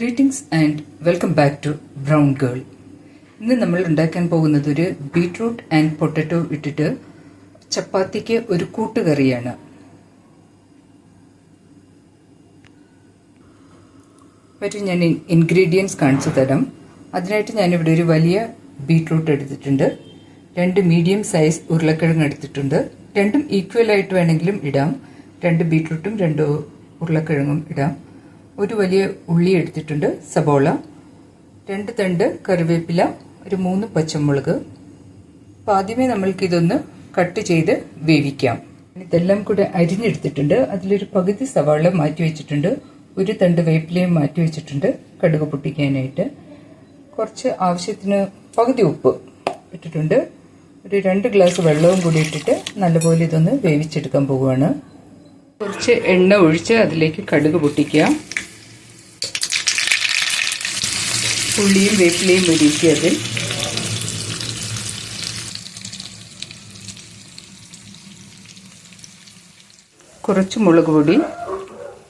Greetings and welcome back to brown girl ഇന്ന് നമ്മൾ ഉണ്ടാക്കാൻ പോകുന്നത് ഒരു ബീട്രൂട്ട് ആൻഡ് പൊട്ടറ്റോ ഇട്ടിട്ട് ചപ്പാത്തിക്ക് ഒരു കൂട്ടുകറിയാണ്. പറ്റും ഞാൻ ഇൻഗ്രീഡിയൻസ് കാണിച്ചു തരാം. അതിനായിട്ട് ഞാനിവിടെ ഒരു വലിയ ബീട്രൂട്ട് എടുത്തിട്ടുണ്ട്. രണ്ട് മീഡിയം സൈസ് ഉരുളക്കിഴങ്ങ് എടുത്തിട്ടുണ്ട്. രണ്ടും ഈക്വൽ ആയിട്ട് വേണമെങ്കിലും ഇടാം. രണ്ട് ബീട്രൂട്ടും രണ്ട് ഉരുളക്കിഴങ്ങും ഇടാം. ഒരു വലിയ ഉള്ളി എടുത്തിട്ടുണ്ട് സബോള. രണ്ട് തണ്ട് കറിവേപ്പില ഒരു മൂന്ന് പച്ചമുളക്. അപ്പോൾ ആദ്യമേ നമ്മൾക്കിതൊന്ന് കട്ട് ചെയ്ത് വേവിക്കാം. ഇതെല്ലാം കൂടെ അരിഞ്ഞെടുത്തിട്ടുണ്ട്. അതിലൊരു പകുതി സവാള മാറ്റി വെച്ചിട്ടുണ്ട്. ഒരു തണ്ട് വേപ്പിലയും മാറ്റി വെച്ചിട്ടുണ്ട് കടുക് പൊട്ടിക്കാനായിട്ട്. കുറച്ച് ആവശ്യത്തിന് പകുതി ഉപ്പ് ഇട്ടിട്ടുണ്ട്. ഒരു രണ്ട് ഗ്ലാസ് വെള്ളവും കൂടി ഇട്ടിട്ട് നല്ലപോലെ ഇതൊന്ന് വേവിച്ചെടുക്കാൻ പോവുകയാണ്. കുറച്ച് എണ്ണ ഒഴിച്ച് അതിലേക്ക് കടുക് പൊട്ടിക്കുക ഉള്ളിയും വേപ്പിലയും ഒരുക്കി അതിൽ കുറച്ച് മുളക് പൊടി.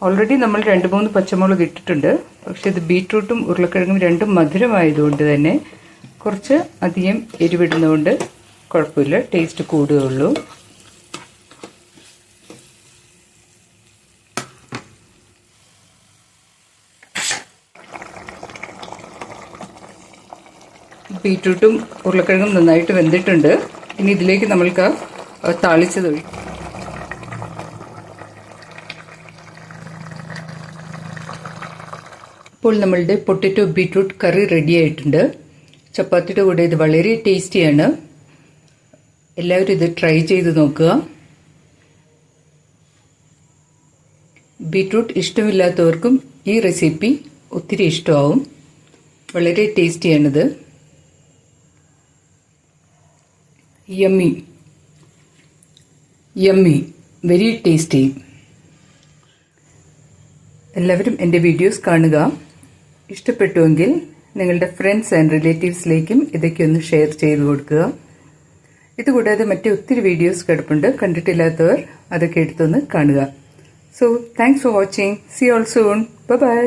ഓൾറെഡി നമ്മൾ രണ്ട് മൂന്ന് പച്ചമുളക് ഇട്ടിട്ടുണ്ട്. പക്ഷെ ഇത് ബീട്രൂട്ടും ഉരുളക്കിഴങ്ങും രണ്ടും മധുരമായതുകൊണ്ട് തന്നെ കുറച്ച് അധികം എരിവിടുന്നതുകൊണ്ട് കുഴപ്പമില്ല. ടേസ്റ്റ് കൂടുകയുള്ളൂ. ബീട്രൂട്ടും ഉരുളക്കിഴങ്ങും നന്നായിട്ട് വെന്തിട്ടുണ്ട്. ഇനി ഇതിലേക്ക് നമ്മൾക്ക് താളിച്ചത് ഒഴിക്കും. ഇപ്പോൾ നമ്മളുടെ പൊട്ടറ്റോ ബീറ്റ്റൂട്ട് കറി റെഡി ആയിട്ടുണ്ട്. ചപ്പാത്തിയുടെ കൂടെ ഇത് വളരെ ടേസ്റ്റിയാണ്. എല്ലാവരും ഇത് ട്രൈ ചെയ്ത് നോക്കുക. ബീറ്റ്റൂട്ട് ഇഷ്ടമില്ലാത്തവർക്കും ഈ റെസിപ്പി ഒത്തിരി ഇഷ്ടമാവും. വളരെ ടേസ്റ്റിയാണിത്. യമ്മി യമ്മി വെരി ടേസ്റ്റി എല്ലാവരും എന്റെ വീഡിയോസ് കാണുക. ഇഷ്ടപ്പെട്ടുവെങ്കിൽ നിങ്ങളുടെ ഫ്രണ്ട്സ് ആൻഡ് റിലേറ്റീവ്സിലേക്കും ഇതൊക്കെ ഒന്ന് ഷെയർ ചെയ്ത് കൊടുക്കുക. ഇതുകൂടാതെ മറ്റു ഒത്തിരി വീഡിയോസ് കിടപ്പുണ്ട്. കണ്ടിട്ടില്ലാത്തവർ അതൊക്കെ എടുത്തൊന്ന് കാണുക. So thanks for watching see all soon bye